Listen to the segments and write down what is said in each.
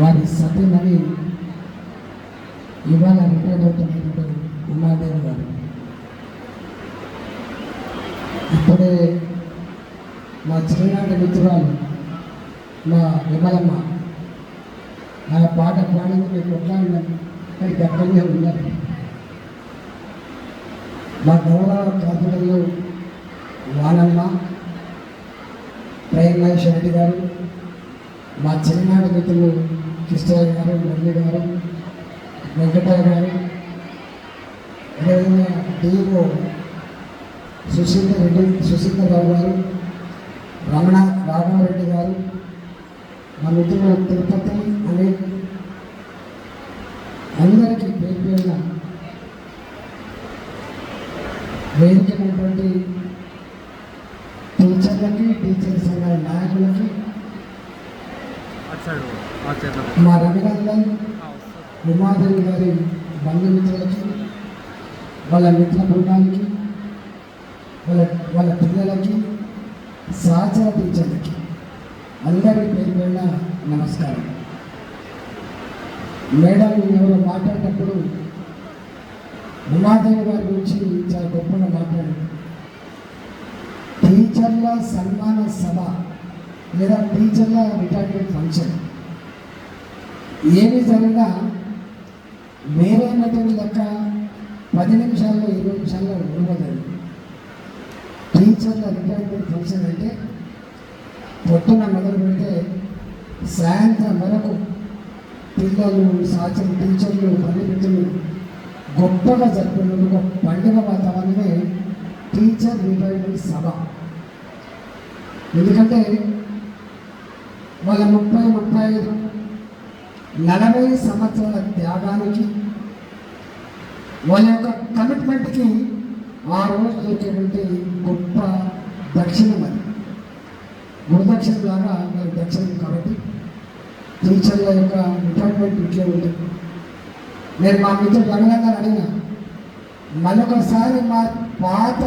వారి సత్యమని ఇవాళ రిటైర్ అవుతున్నటువంటి ఉమాదేవి గారు. ఇప్పుడే మా చిన్ననాటి మిత్రురాలు మా విమలమ్మ ఆ పాట పాడింది మీకు కొట్లాడినాం కానీ ఉన్నారు. మా గౌరవ కాపులలో వానమ్మ ప్రేమ్ మహేష్ రెడ్డి గారు మా చిన్ననాటి మిత్రులు కృష్ణయ్య గారు మురళి గారు వెంకటయ్య గారు అదేవిధంగా డిఓ సుశీందర్ రెడ్డి సుశీందర్ రావు గారు రమణ రాఘవరెడ్డి గారు మా మిత్రులు తిరుపతి అనే అందరికీ పేరు పేరున వేదికైనటువంటి టీచర్లకి టీచర్ సంఘాల నాయకులకి అటు మా రఘునందన్ ఉమాదేవి గారి బంధుమిత్రులకి వాళ్ళ మిత్ర బృందానికి వాళ్ళ వాళ్ళ పిల్లలకి సహచర టీచర్లకి అందరి పేరు పేరున నమస్కారం మేడం ఎవరు మాట్లాడేటప్పుడు ఉమాదేవి గారి గురించి చాలా గొప్పగా మాట్లాడారు టీచర్ల సన్మాన సభ లేదా టీచర్ల రిటైర్మెంట్ ఫంక్షన్ ఏ జరిగినా వేరే మెటీరియల్ లెక్క పది నిమిషాల్లో ఇరవై నిమిషాల్లో ఉండదండి టీచర్ల రిటైర్మెంట్ ఫంక్షన్ అంటే పొద్దున మొదలు పెడితే సాయంత్రం వరకు పిల్లలు సాచన టీచర్లు పండితులు గొప్పగా జరుపుకున్న ఒక పండుగ వాతావరణమే టీచర్ రిటైర్మెంట్ సభ. ఎందుకంటే వాళ్ళ ముప్పై ముప్పై ఐదు నలభై సంవత్సరాల త్యాగానికి వాళ్ళ యొక్క కమిట్మెంట్కి ఆ రోజు దొరికేటువంటి గొప్ప దక్షిణం అది. గురుదక్షిణ ద్వారా మీరు దక్షిణం కాబట్టి టీచర్ల యొక్క రిటైర్మెంట్ ఇట్లే ఉంటుంది. నేను మా మిత్రుడు రంగనాథ్ అడిగిన మరొకసారి మా పాత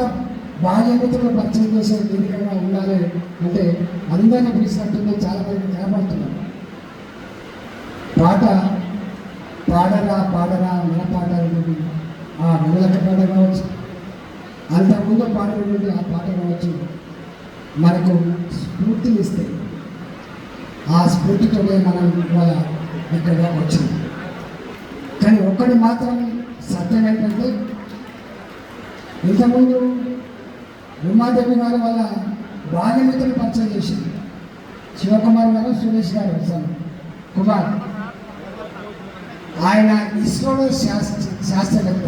బాల్య మిత్రులు పరిచయం చేసే వేదికగా ఉండాలి అంటే అందరినీ పిలిచినట్టుంది చాలా మంది కనపడుతున్నారు పాట పాడరా పాడరా మన పాట అనేది ఆ నెలక పాట కావచ్చు. అంతకుముందు పాడినటువంటి ఆ పాట కావచ్చు. మనకు స్ఫూర్తినిస్తే ఆ స్ఫూర్తితోనే మనం ఇవాళ ఇక్కడ వచ్చింది కానీ ఒక్కటి మాత్రం సత్యం ఏంటంటే ఇంతకుముందు ఉమాదేవి గారి వల్ల బాల్యమిత్రులు పరిచయం చేసింది. శివకుమార్ గారు సురేష్ గారు సార్ కుమార్. ఆయన ఇస్రోలో శాస్త్ర శాస్త్రవేత్త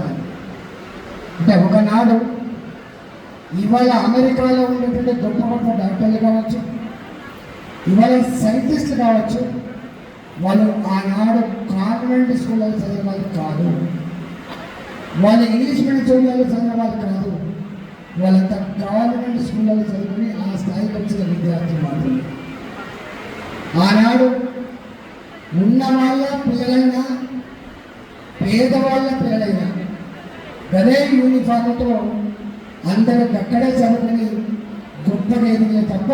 అంటే ఒకనాడు ఇవాళ అమెరికాలో ఉన్నటువంటి గొప్ప గొప్ప డాక్టర్లు కావచ్చు ఇవాళ సైంటిస్టులు కావచ్చు వాళ్ళు ఆనాడు కాన్వెంట్ స్కూల్లో చదివిన వాళ్ళు కాదు. వాళ్ళు ఇంగ్లీష్ మీడియం చదివే చదివిన వాళ్ళు కాదు. వాళ్ళంతా కాన్వెంట్ స్కూల్లో చదువుకుని ఆ స్థాయికి వచ్చిన విద్యార్థులు మాత్రమే. ఆనాడు ఉన్న వాళ్ళ పిల్లలైనా పేదవాళ్ళ పిల్లలైనా గదే యూనిఫామ్తో అందరూ అక్కడే చదువుకుని గొప్పగా ఎదిగే తప్ప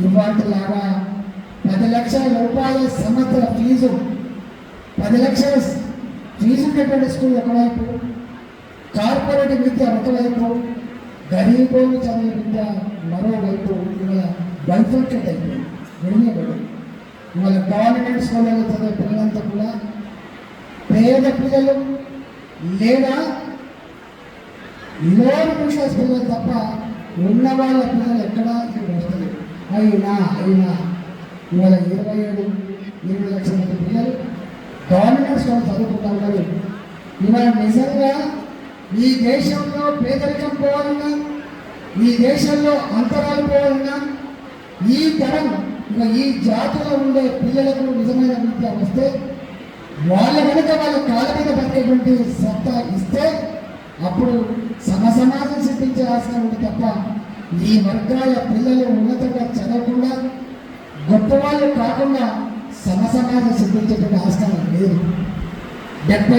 ఇవాటిలాగా పది లక్షల రూపాయల సంవత్సర ఫీజు పది లక్షల ఫీజు ఉన్నటువంటి స్కూల్ ఒకవైపు కార్పొరేట్ విద్య ఒకవైపు గరీబోలు చదివే విద్య మరోవైపు ఇలా బైఫర్కెట్ అయిపోయింది. విడియబడి ఇవాళ గవర్నమెంట్ స్కూళ్ళలో చదివే పిల్లలంతా కూడా పేద పిల్లలు లేదా లోన్ క్లాస్ పిల్లలు తప్ప ఉన్న వాళ్ళ పిల్లలు ఎక్కడా ఇక్కడ వస్తుంది అయినా అయినా ఇవాళ ఇరవై ఏడు ఇరవై లక్షల మంది పిల్లలు గవర్నమెంట్ స్కూల్ చదువుకుంటా ఉన్నారు. ఇవాళ నిజంగా ఈ దేశంలో పేదరికం పోవాలన్నా ఈ దేశంలో అంతరాలు పోవాలన్నా ఈ తరం ఇక ఈ జాతిలో ఉండే పిల్లలకు నిజమైన విద్య వస్తే వాళ్ళ కనుక వాళ్ళ కాళ్ళ మీద బతికేటువంటి సత్తా ఇస్తే అప్పుడు సమసమాజం సిద్ధించే ఆశ ఉంది తప్ప ఈ వర్గాల పిల్లలు ఉన్నతంగా చదవకుండా గొప్పవాళ్ళు కాకుండా సమసమాజం సిద్ధించేటువంటి ఆస్కారం లేదు. డెబ్బై